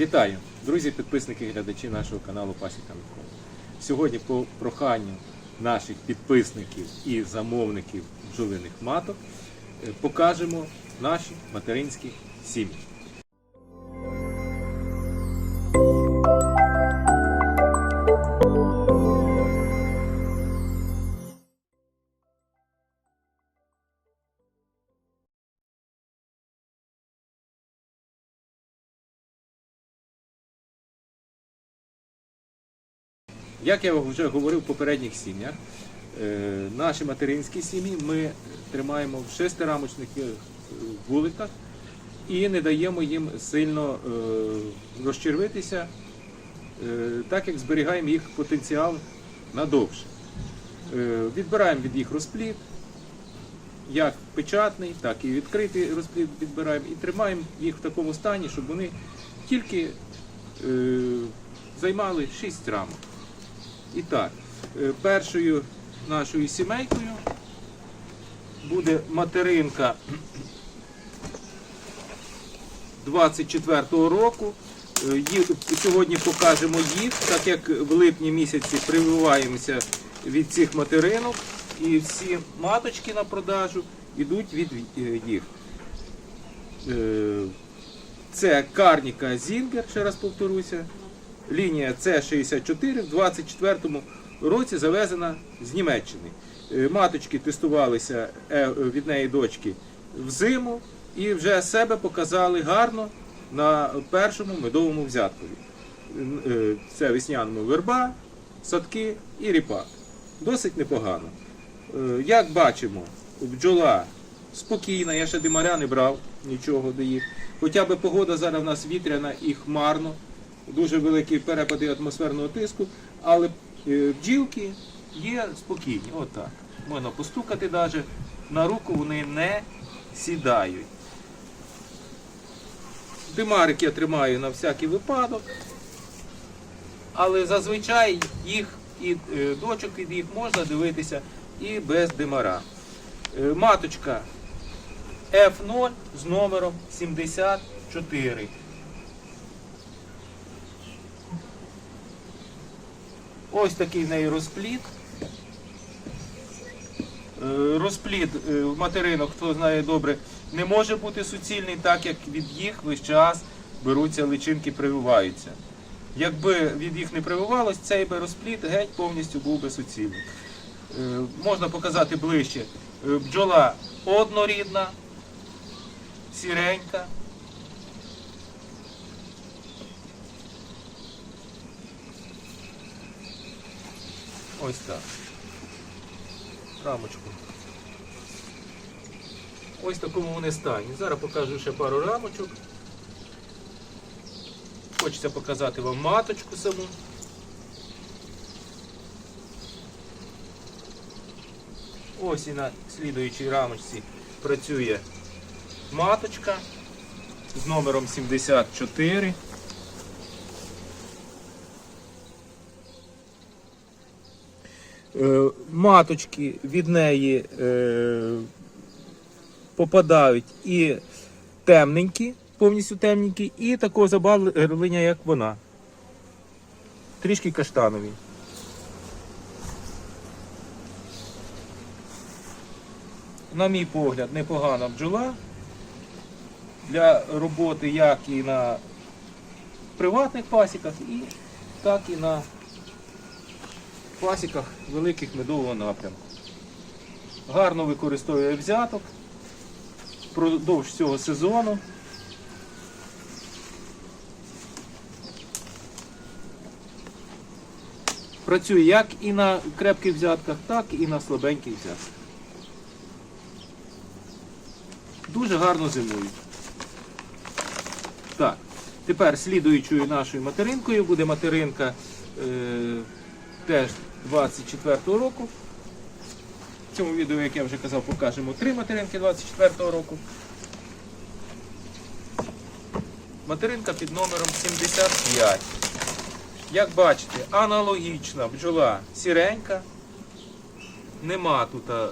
Вітаю, друзі, підписники і глядачі нашого каналу Пасіка Микола. Сьогодні по проханню наших підписників і замовників бджолиних маток е, покажемо наші материнські сім'ї. Як я вже говорив в попередніх сім'ях, е, наші материнські сім'ї ми тримаємо в шестирамочних е, вуликах і не даємо їм сильно е, розчервитися, так як зберігаємо їх потенціал надовше. Відбираємо від їх розплід, як печатний, так і відкритий розплід відбираємо і тримаємо їх в такому стані, щоб вони тільки займали 6 рамок. І так, е, першою нашою сімейкою буде материнка 24-го року. Е, Сьогодні покажемо їх, так як в липні місяці прививаємося від цих материнок, і всі маточки на продажу йдуть від е, їх. Це карніка Зінгер, ще раз повторюся. Лінія С64 в 24-му році завезена з Німеччини. Е, Маточки тестувалися е, від неї дочки взиму і вже себе показали гарно на першому медовому взяткові. Е, Це весняному верба, садки і ріпак. Досить непогано. Як бачимо, бджола спокійна, я ще димаря не брав, нічого до їх. Хоча б погода зараз в нас вітряна і хмарно, дуже великі перепади атмосферного тиску, але е, бджілки є спокійні. Отак. Можна постукати навіть, на руку вони не сідають. Димарик я тримаю на всякий випадок, але зазвичай їх і е, дочок від їх можна дивитися і без димара. Е, Маточка F0 з номером 74. Ось такий в неї розплід. Е, е, в материнок, хто знає добре, не може бути суцільний, так як від їх весь час беруться личинки, прививаються. Якби від їх не прививалось, цей би розплід геть повністю був би суцільний. Е, Можна показати ближче. Бджола однорідна, сіренька. Ось так. Рамочку. Ось такому вони стані. Зараз покажу ще пару рамочок. Хочеться показати вам маточку саму. Ось і на слідуючій рамочці працює маточка з номером 74. Маточки від неї е, попадають і темненькі, повністю темненькі, і такого забавлення, як вона. Трішки каштанові. На мій погляд, непогана бджола для роботи як і на приватних пасіках, і так і на пасіках великих медового напрямку. Гарно використовує взяток впродовж цього сезону. Працює як і на крепких взятках, так і на слабеньких взятках. Дуже гарно зимують. Так, тепер слідуючою нашою материнкою буде материнка е, теж 24-го року. В цьому відео, як я вже казав, покажемо три материнки 24-го року. Материнка під номером 75. Як бачите, аналогічна бджола сіренька. Нема тут е,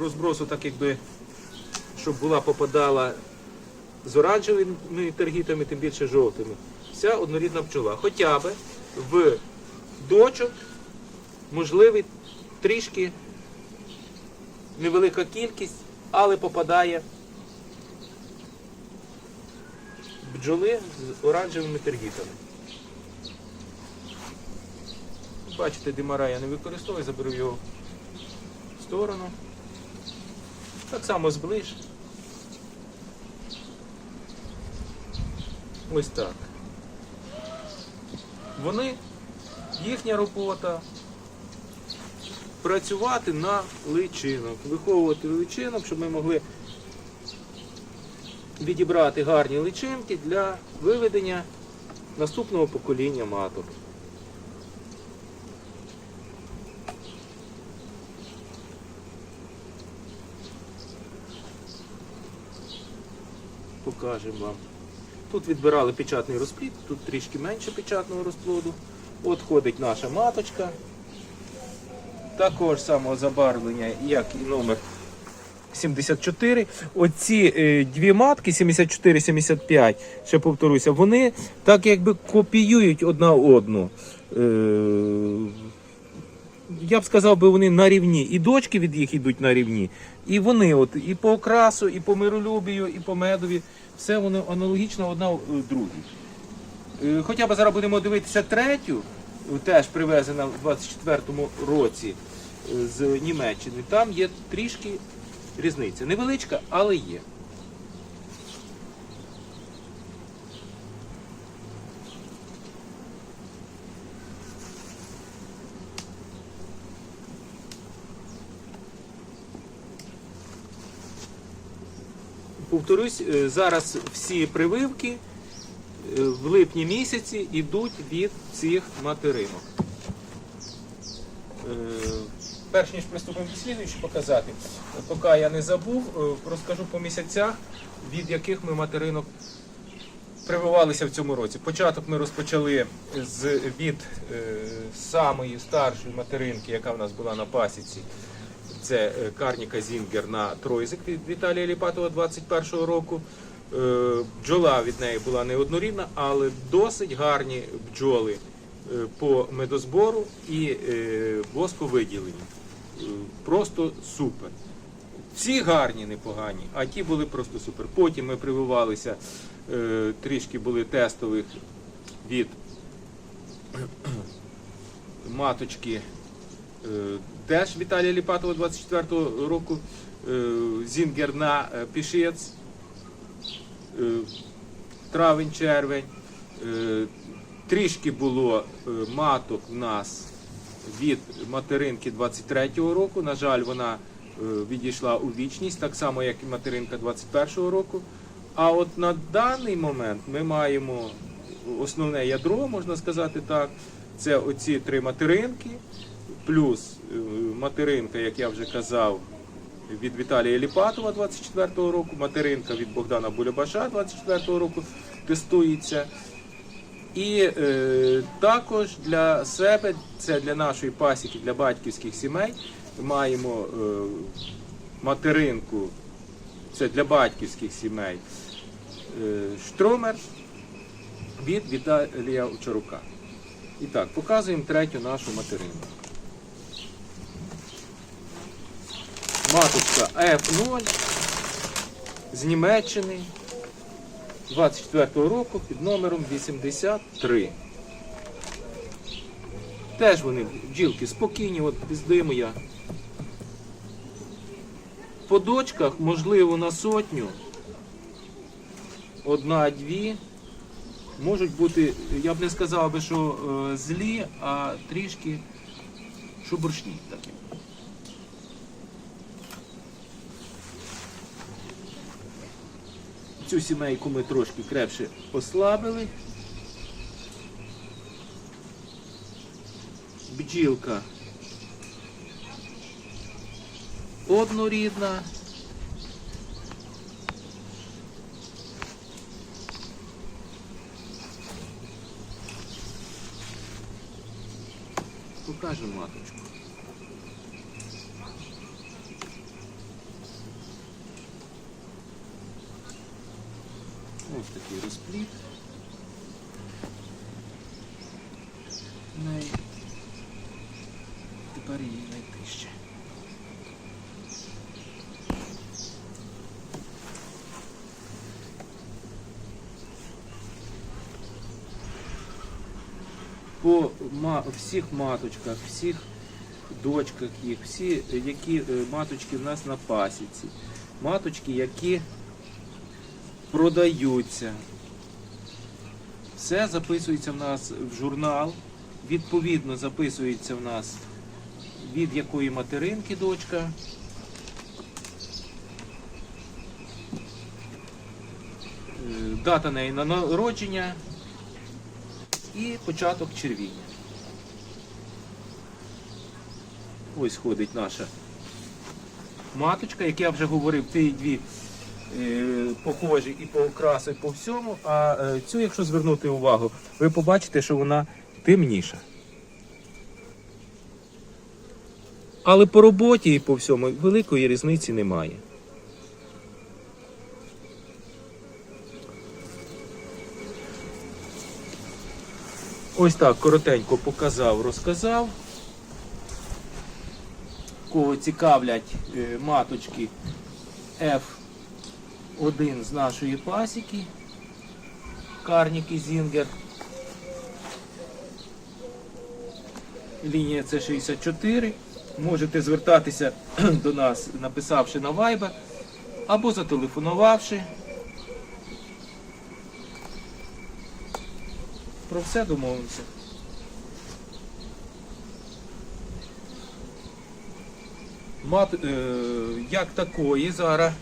розбросу, так якби, щоб була попадала з оранжевими тергітами, тим більше жовтими. Вся однорідна бджола. Хоча б в дочок можливий трішки невелика кількість, але попадає бджоли з оранжевими тергітами. Бачите, димара я не використовую, заберу його в сторону. Так само зближ. Ось так. Вони, їхня робота працювати на личинок, виховувати личинок, щоб ми могли відібрати гарні личинки для виведення наступного покоління маток. Покажемо вам. Тут відбирали печатний розплід, тут трішки менше печатного розплоду. От ходить наша маточка. Такого ж самого забарвлення, як і номер 74. Оці е, дві матки 74-75, ще повторюся, вони так якби копіюють одна одну. Я б сказав, вони на рівні. І дочки від їх йдуть на рівні. І вони, от, і по окрасу, і по миролюбію, і по медові, все воно аналогічно одна е, другій. Е, Хоча б зараз будемо дивитися третю, е, теж привезена в 24-му році з Німеччини. Там є трішки різниця. Невеличка, але є. Повторюсь, е, зараз всі прививки е, в липні місяці йдуть від цих материнок. Е, Перш ніж приступимо до слідуючого показати, поки я не забув, розкажу по місяцях, від яких ми материнок прививалися в цьому році. Початок ми розпочали з від е, самої старшої материнки, яка в нас була на пасіці. Це е, Карніка Зінгер на Тройзик від Віталія Ліпатова 21-го року. Е, Бджола від неї була неоднорідна, але досить гарні бджоли е, по медозбору і восковиділенню. Просто супер. Всі гарні, непогані, а ті були просто супер. Потім ми прививалися, трішки були тестових від маточки теж Віталія Ліпатова 24-го року, е, Зінгер на е, Пішець, е, травень-червень. Трішки було маток в нас від материнки 23-го року. На жаль, вона відійшла у вічність, так само, як і материнка 21-го року. А от на даний момент ми маємо основне ядро, можна сказати так. Це оці три материнки, плюс материнка, як я вже казав, від Віталія Ліпатова 24-го року, материнка від Богдана Булябаша 24-го року тестується. І е, також для себе, це для нашої пасіки, для батьківських сімей, маємо е, материнку, це для батьківських сімей, е, штромер від Віталія Очарука. І так, показуємо третю нашу материнку. Маточка F0 з Німеччини 24-го року під номером 83. Теж вони бджілки спокійні, от без я. По дочках, можливо, на сотню, одна-дві, можуть бути, я б не сказав би, що е, злі, а трішки шубуршні такі. Цю сімейку ми трошки крепше послабили. Бджілка однорідна. Покажемо маточку. Ось такий розпліт. Неї. Тепер її знайти ще. По всіх маточках, всіх дочках їх, всі, які е, маточки в нас на пасіці, маточки, які продаються. Все записується в нас в журнал. Відповідно, записується в нас від якої материнки дочка. е, Дата неї на народження і початок червіння. Ось ходить наша маточка, як я вже говорив, ті дві е, похожі і по окрасу, і по всьому. А е, цю, якщо звернути увагу, ви побачите, що вона темніша. Але по роботі і по всьому великої різниці немає. Ось так коротенько показав, розказав. Кого цікавлять е, маточки F1 з нашої пасіки. Карніки Зінгер. Лінія С64. Можете звертатися до нас, написавши на Viber або зателефонувавши. Про все домовимося. Мат, е, як такої зараз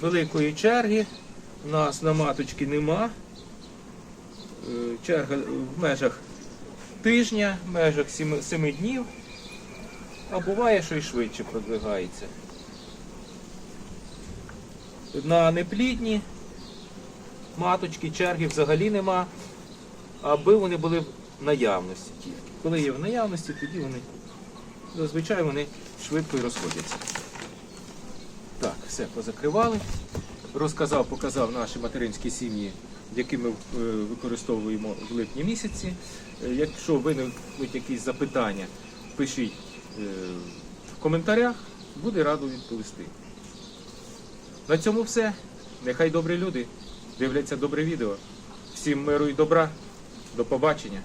великої черги у нас на маточки нема. Е, черга в межах тижня, в межах 7, 7 днів, а буває, що і швидше продвигається. На неплідні маточки, черги взагалі нема, аби вони були в наявності тільки. Коли є в наявності, тоді вони зазвичай вони швидко і розходяться. Все позакривали. Розказав, показав наші материнські сім'ї, які ми е, використовуємо в липні місяці. Е, Якщо виникнуть якісь запитання, пишіть е, в коментарях, буде радо відповісти. На цьому все. Нехай добрі люди дивляться добре відео. Всім миру і добра. До побачення.